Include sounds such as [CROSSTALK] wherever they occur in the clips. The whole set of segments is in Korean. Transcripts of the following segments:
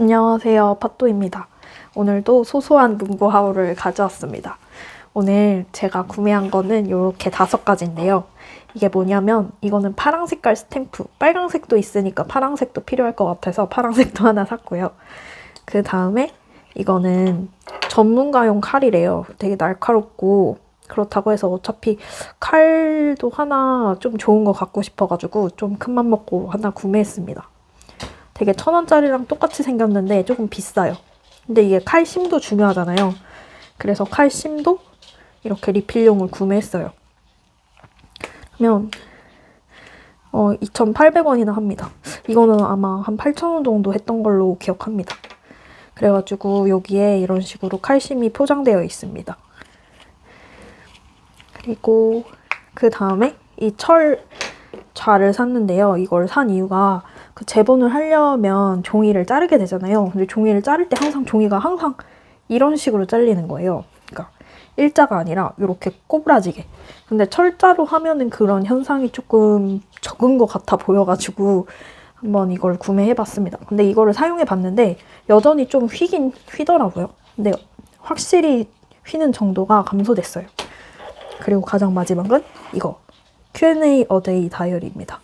안녕하세요. 팟도입니다. 오늘도 소소한 문구 하울을 가져왔습니다. 오늘 제가 구매한 거는 이렇게 다섯 가지인데요. 이게 뭐냐면 이거는 파랑 색깔 스탬프. 빨강색도 있으니까 파랑색도 필요할 것 같아서 파랑색도 [LAUGHS] 하나 샀고요. 그 다음에 이거는 전문가용 칼이래요. 되게 날카롭고 그렇다고 해서 어차피 칼도 하나 좀 좋은 거 갖고 싶어가지고 좀 큰 맘 먹고 하나 구매했습니다. 되게 천 원짜리랑 똑같이 생겼는데 조금 비싸요. 근데 이게 칼심도 중요하잖아요. 그래서 칼심도 이렇게 리필용을 구매했어요. 그러면 어 2,800원이나 합니다. 이거는 아마 한 8,000원 정도 했던 걸로 기억합니다. 그래가지고 여기에 이런 식으로 칼심이 포장되어 있습니다. 그리고 그 다음에 이 철 좌를 샀는데요. 이걸 산 이유가 그 재본을 하려면 종이를 자르게 되잖아요. 근데 종이를 자를 때 항상 종이가 항상 이런 식으로 잘리는 거예요. 그러니까 일자가 아니라 이렇게 꼬부라지게. 근데 철자로 하면은 그런 현상이 조금 적은 것 같아 보여가지고 한번 이걸 구매해봤습니다. 근데 이거를 사용해봤는데 여전히 좀 휘긴 휘더라고요. 근데 확실히 휘는 정도가 감소됐어요. 그리고 가장 마지막은 이거 Q&A 어데이 다이어리입니다.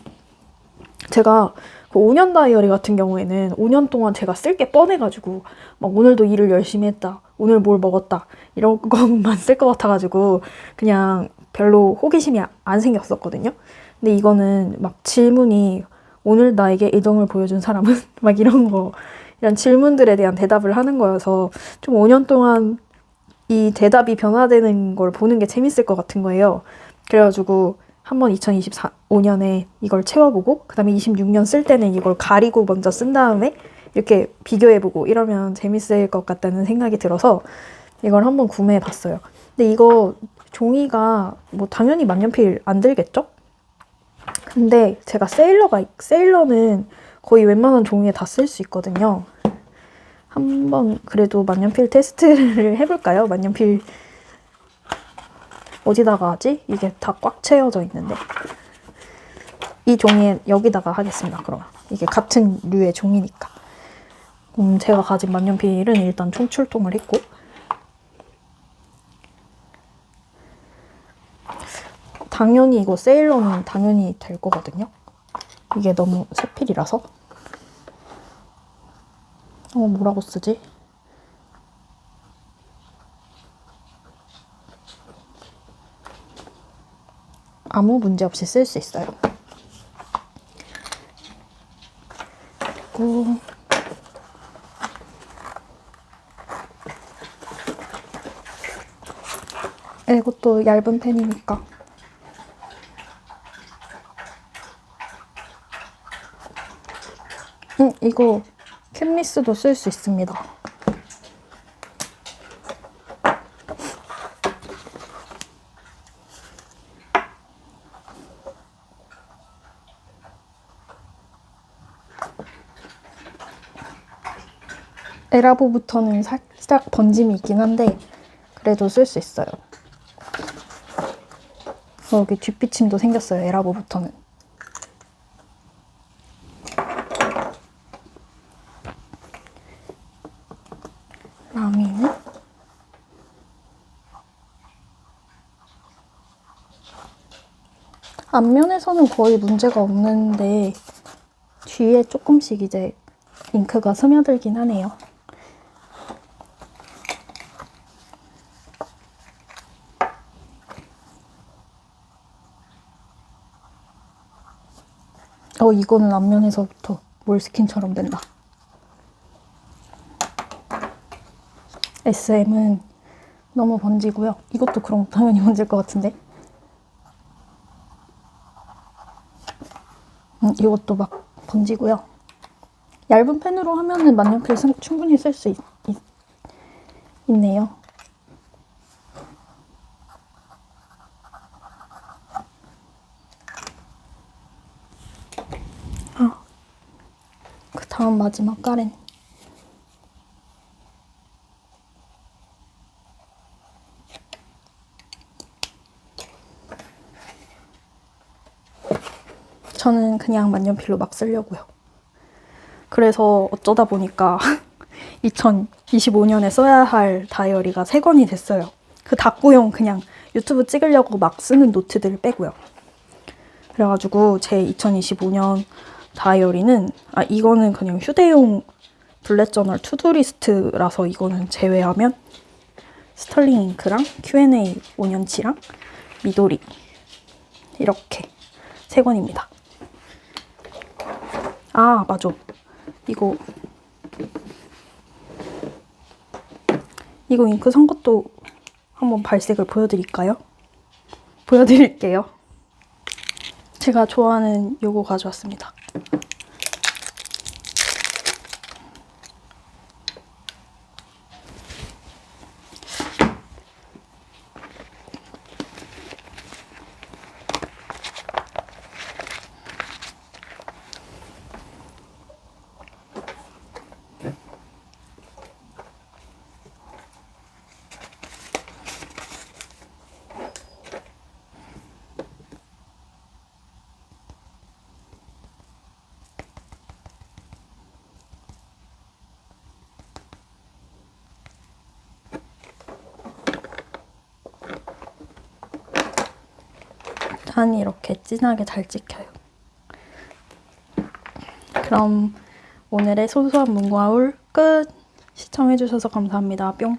제가 그 5년 다이어리 같은 경우에는 5년 동안 제가 쓸 게 뻔해가지고 막 오늘도 일을 열심히 했다, 오늘 뭘 먹었다 이런 [LAUGHS] 것만 쓸 것 같아가지고 그냥 별로 호기심이 안 생겼었거든요. 근데 이거는 막 질문이 오늘 나에게 애정을 보여준 사람은 [LAUGHS] 막 이런 거 이런 질문들에 대한 대답을 하는 거여서 좀 5년 동안 이 대답이 변화되는 걸 보는 게 재밌을 것 같은 거예요. 그래가지고 한번 2024년에 이걸 채워보고 그다음에 26년 쓸 때는 이걸 가리고 먼저 쓴 다음에 이렇게 비교해보고 이러면 재밌을 것 같다는 생각이 들어서 이걸 한번 구매해봤어요. 근데 이거 종이가 뭐 당연히 만년필 안 들겠죠? 근데 제가 세일러가 세일러는 거의 웬만한 종이에 다 쓸 수 있거든요. 한번 그래도 만년필 테스트를 [LAUGHS] 해볼까요? 만년필 어디다가 하지? 이게 다 꽉 채워져 있는데 이 종이에 여기다가 하겠습니다. 그러면 이게 같은 류의 종이니까. 음, 제가 가진 만년필은 일단 총출동을 했고 당연히 이거 세일러는 당연히 될 거거든요. 이게 너무 새 필이라서. 어, 뭐라고 쓰지? 아무 문제 없이 쓸 수 있어요. 그리고 이것도 얇은 펜이니까 음, 이거 캔리스도 쓸 수 있습니다. 에라보부터는 살짝 번짐이 있긴 한데 그래도 쓸 수 있어요. 어, 여기 뒷비침도 생겼어요. 에라보부터는. 라미는 앞면에서는 거의 문제가 없는데 뒤에 조금씩 이제 잉크가 스며들긴 하네요. 어, 이거는 앞면에서부터 몰스킨처럼 된다. SM은 너무 번지고요. 이것도 그럼 당연히 번질 것 같은데. 음, 이것도 막 번지고요. 얇은 펜으로 하면은 만년필 승- 충분히 쓸 수 있네요. 다음 마지막 까렌. 저는 그냥 만년필로 막 쓰려고요. 그래서 어쩌다 보니까 [LAUGHS] 2025년에 써야 할 다이어리가 세 권이 됐어요. 그 닭구용 그냥 유튜브 찍으려고 막 쓰는 노트들 빼고요. 그래가지고 제 2025년 다이어리는 아 이거는 그냥 휴대용 블랙 저널 투두리스트라서 이거는 제외하면 스털링 잉크랑 Q&A 5년치랑 미도리 이렇게 세 권입니다. 아 맞아 이거 이거 잉크 산 것도 한번 발색을 보여드릴까요? 보여드릴게요. 제가 좋아하는 요거 가져왔습니다. Thank you. 단 이렇게 진하게 잘 찍혀요. 그럼 오늘의 소소한 문과울 끝. 시청해주셔서 감사합니다. 뿅.